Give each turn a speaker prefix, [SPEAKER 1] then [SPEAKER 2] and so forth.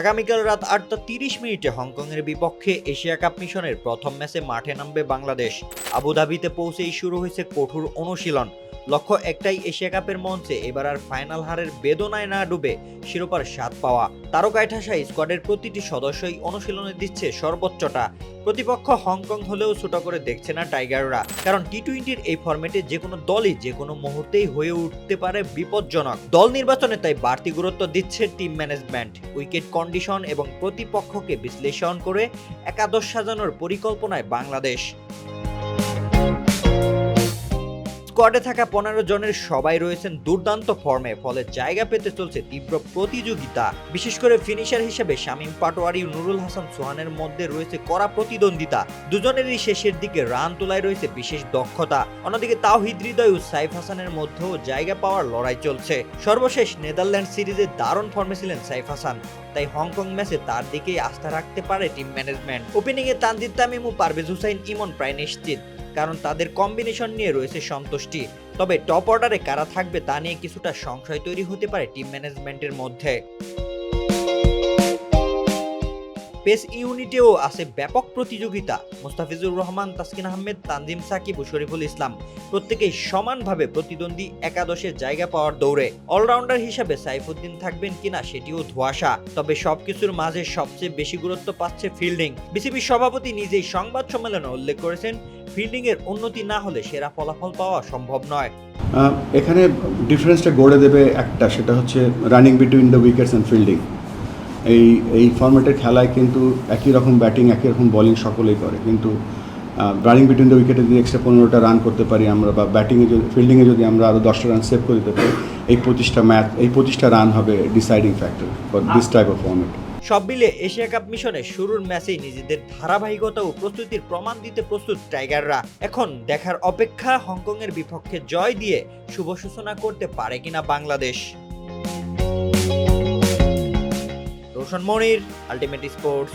[SPEAKER 1] আগামীকাল রাত আটটা তিরিশ মিনিটে হংকংয়ের বিপক্ষে এশিয়া কাপ মিশনের প্রথম ম্যাচে মাঠে নামবে বাংলাদেশ। আবুধাবিতে পৌঁছেই শুরু হয়েছে কঠোর অনুশীলন। লক্ষ্য, একটাই এশিয়া কাপের মঞ্চে এবার আর ফাইনাল হারের বেদনায় না ডুবে শিরোপার স্বাদ পাওয়া তারকায় ঠাসা স্কোয়াডের প্রতিটি সদস্যই অনুশীলনে দিচ্ছে সর্বোচ্চটা। প্রতিপক্ষ হংকং হলেও ছোট করে দেখছে না টাইগাররা, কারণ টি টোয়েন্টির এই ফরম্যাটে যে কোনো দলই যে কোনো মুহূর্তেই হয়ে উঠতে পারে বিপজ্জনক। দল নির্বাচনে তাই বাড়তি গুরুত্ব দিচ্ছে টিম ম্যানেজমেন্ট। উইকেট কন্ডিশন এবং প্রতিপক্ষকে বিশ্লেষণ করে একাদশ সাজানোর পরিকল্পনায় বাংলাদেশ। স্কোয়াডে থাকা পনেরো জনের সবাই রয়েছেন দুর্দান্ত ফর্মে, ফলে জায়গা পেতে চলছে তীব্র প্রতিযোগিতা। বিশেষ করে ফিনিশার হিসেবে শামীম পাটোয়ারি, নুরুল হাসান সোহানের মধ্যে রয়েছে কড়া প্রতিদ্বন্দ্বিতা। দুজনেরই শেষের দিকে রান তোলায় রয়েছে বিশেষ দক্ষতা। অন্যদিকে তাওহিদ হৃদয় ও সাইফ হাসানের মধ্যেও জায়গা পাওয়ার লড়াই চলছে। সর্বশেষ নেদারল্যান্ড সিরিজে দারুণ ফর্মে ছিলেন সাইফ হাসান। তাই হংকং ম্যাচে তার দিকেই আস্থা রাখতে পারে টিম ম্যানেজমেন্ট। ওপেনিংয়ে তানজিদ তামিম ও পারভেজ হুসাইন ইমন প্রায় নিশ্চিত। কারণ তাদের কম্বিনেশন নিয়ে রয়েছে সন্তুষ্টি। তবে টপ অর্ডারে কারা থাকবে তা নিয়ে কিছুটা সংশয় তৈরি হতে পারে টিম ম্যানেজমেন্টের মধ্যে। পেস ইউনিটেও আছে ব্যাপক প্রতিযোগিতা। মোস্তাফিজুর রহমান, তাসকিন আহমেদ, তানজিম সাকিব ও শরীফুল ইসলাম প্রত্যেকেই সমানভাবে প্রতিদ্বন্দ্বী একাদশের জায়গা পাওয়ার দৌড়ে। অলরাউন্ডার হিসাবে সাইফুদ্দিন থাকবেন কিনা সেটিও ধোঁয়াশা। তবে সবকিছুর মাঝে সবচেয়ে বেশি গুরুত্ব পাচ্ছে ফিল্ডিং। বিসিবির সভাপতি নিজেই সংবাদ সম্মেলনে উল্লেখ করেছেন ফিল্ডিং এর উন্নতি না হলে সেরা ফলাফল পাওয়া সম্ভব নয়।
[SPEAKER 2] এখানে ডিফারেন্সটা গড়ে দেবে একটা, সেটা হচ্ছে running between the wickets and fielding এই এই ফর্ম্যাটের খেলায় কিন্তু একই রকম ব্যাটিং একই রকম বোলিং সকলেই করে। কিন্তু রানিং বিটুইন দ্য উইকেটে যদি এক্সট্রা পনেরোটা রান করতে পারি আমরা বা ব্যাটিংয়ে যদি ফিল্ডিংয়ে যদি আমরা আরও দশটা রান সেভ করে দিতে পারি এই পঁচিশটা ম্যাচ এই পঁচিশটা রান হবে deciding factor for this type of format
[SPEAKER 1] সব মিলে এশিয়া কাপ মিশনে শুরুর ম্যাচেই নিজেদের ধারাবাহিকতা ও প্রস্তুতির প্রমাণ দিতে প্রস্তুত টাইগাররা। এখন দেখার অপেক্ষা হংকংয়ের বিপক্ষে জয় দিয়ে শুভ সূচনা করতে পারে কিনা Bangladesh. Roshan Monir Ultimate Sports